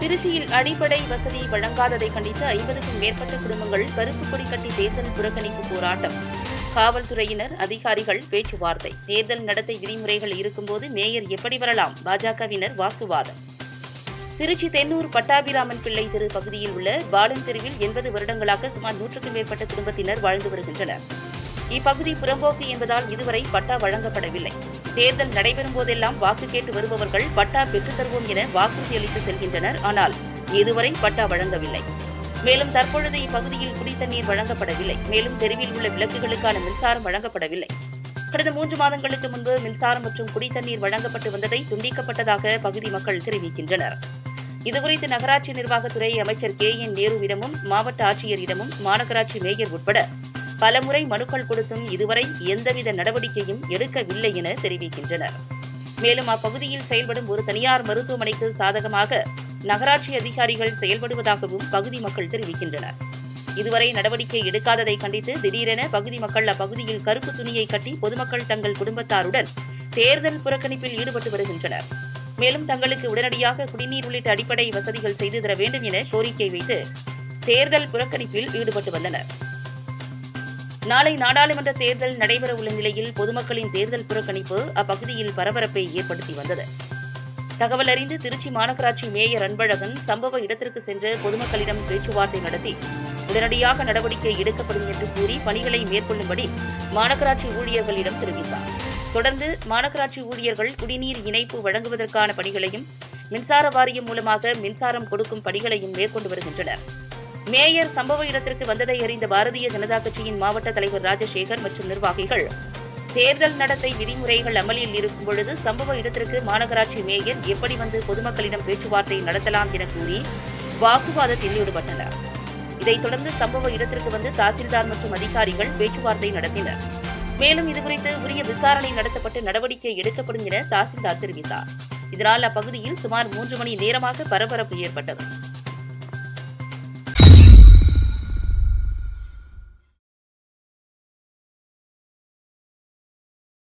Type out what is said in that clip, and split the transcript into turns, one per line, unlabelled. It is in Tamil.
திருச்சியில் அடிப்படை வசதி வழங்காததை கண்டித்து ஐம்பதுக்கும் மேற்பட்ட குடும்பங்கள் கருப்பு கொடி கட்டி தேர்தல் புறக்கணிப்பு போராட்டம். காவல்துறையினர் அதிகாரிகள் பேச்சுவார்த்தை. தேர்தல் நடத்தை விதிமுறைகள் இருக்கும்போது மேயர் எப்படி வரலாம்? பாஜகவினர் வாக்குவாதம். திருச்சி தென்னூர் பட்டாபிராமன் பிள்ளை தெரு பகுதியில் உள்ள பாலன் தெருவில் எண்பது வருடங்களாக சுமார் நூற்றுக்கும் மேற்பட்ட குடும்பத்தினர் வாழ்ந்து வருகின்றனர். இப்பகுதி புறம்போக்கு என்பதால் இதுவரை பட்டா வழங்கப்படவில்லை. தேர்தல் நடைபெறும் போதெல்லாம் வாக்கு கேட்டு வருபவர்கள் பட்டா பெற்றுத் தருவோம் என வாக்குறுதி அளித்து செல்கின்றனர். ஆனால் இதுவரை பட்டா வழங்கவில்லை. மேலும் தற்பொழுது இப்பகுதியில் குடித்தண்ணீர் வழங்கப்படவில்லை. மேலும் தெருவில் உள்ள விளக்குகளுக்கான மின்சாரம் வழங்கப்படவில்லை. கடந்த மூன்று மாதங்களுக்கு முன்பு மின்சாரம் மற்றும் குடித்தண்ணீர் வழங்கப்பட்டு வந்ததை துண்டிக்கப்பட்டதாக பகுதி மக்கள் தெரிவிக்கின்றனர். இதுகுறித்து நகராட்சி நிர்வாகத்துறை அமைச்சர் கே என் நேருவிடமும் மாவட்ட ஆட்சியரிடமும் மாநகராட்சி மேயர் உட்பட பலமுறை மனுக்கள் கொடுத்தும் இதுவரை எந்தவித நடவடிக்கையும் எடுக்கவில்லை என தெரிவிக்கின்றனர். மேலும் அப்பகுதியில் செயல்படும் ஒரு தனியார் மருத்துவமனைக்கு சாதகமாக நகராட்சி அதிகாரிகள் செயல்படுவதாகவும் பகுதி மக்கள் தெரிவிக்கின்றனர். இதுவரை நடவடிக்கை எடுக்காததை கண்டித்து திடீரென பகுதி மக்கள் அப்பகுதியில் கருப்பு துணியை கட்டி பொதுமக்கள் தங்கள் குடும்பத்தாருடன் தேர்தல் புறக்கணிப்பில் ஈடுபட்டு வருகின்றனர். மேலும் தங்களுக்கு உடனடியாக குடிநீர் உள்ளிட்ட அடிப்படை வசதிகள் செய்து தர வேண்டும் என கோரிக்கை வைத்து தேர்தல் புறக்கணிப்பில் ஈடுபட்டு வந்தனர். நாளை நாடாளுமன்ற தேர்தல் நடைபெற உள்ள நிலையில் பொதுமக்களின் தேர்தல் புறக்கணிப்பு அப்பகுதியில் பரபரப்பை ஏற்படுத்தி வந்தது. தகவல் அறிந்து திருச்சி மாநகராட்சி மேயர் அன்பழகன் சம்பவ இடத்திற்கு சென்று பொதுமக்களிடம் பேச்சுவார்த்தை நடத்தி உடனடியாக நடவடிக்கை எடுக்கப்படும் என்று கூறி பணிகளை மேற்கொள்ளும்படி மாநகராட்சி ஊழியர்களிடம் தெரிவித்தார். தொடர்ந்து மாநகராட்சி ஊழியர்கள் குடிநீர் இணைப்பு வழங்குவதற்கான பணிகளையும் மின்சார வாரியம் மூலமாக மின்சாரம் கொடுக்கும் பணிகளையும் மேற்கொண்டு வருகின்றனர். மேயர் சம்பவ இடத்திற்கு வந்ததை அறிந்த பாரதிய ஜனதா கட்சியின் மாவட்ட தலைவர் ராஜசேகர் மற்றும் நிர்வாகிகள் தேர்தல் நடத்தை விதிமுறைகள் அமலில் இருக்கும் பொழுது சம்பவ இடத்திற்கு மாநகராட்சி மேயர் எப்படி வந்து பொதுமக்களிடம் பேச்சுவார்த்தை நடத்தலாம் என கூறி வாக்குவாதத்தில் ஈடுபட்டனர். இதைத் தொடர்ந்து சம்பவ இடத்திற்கு வந்து தாசில்தார் மற்றும் அதிகாரிகள் பேச்சுவார்த்தை நடத்தினர். மேலும் இதுகுறித்து உரிய விசாரணை நடத்தப்பட்டு நடவடிக்கை எடுக்கப்படும் என தாசில்தார் தெரிவித்தார். இதனால் அப்பகுதியில் சுமார் மூன்று மணி நேரமாக பரபரப்பு ஏற்பட்டது.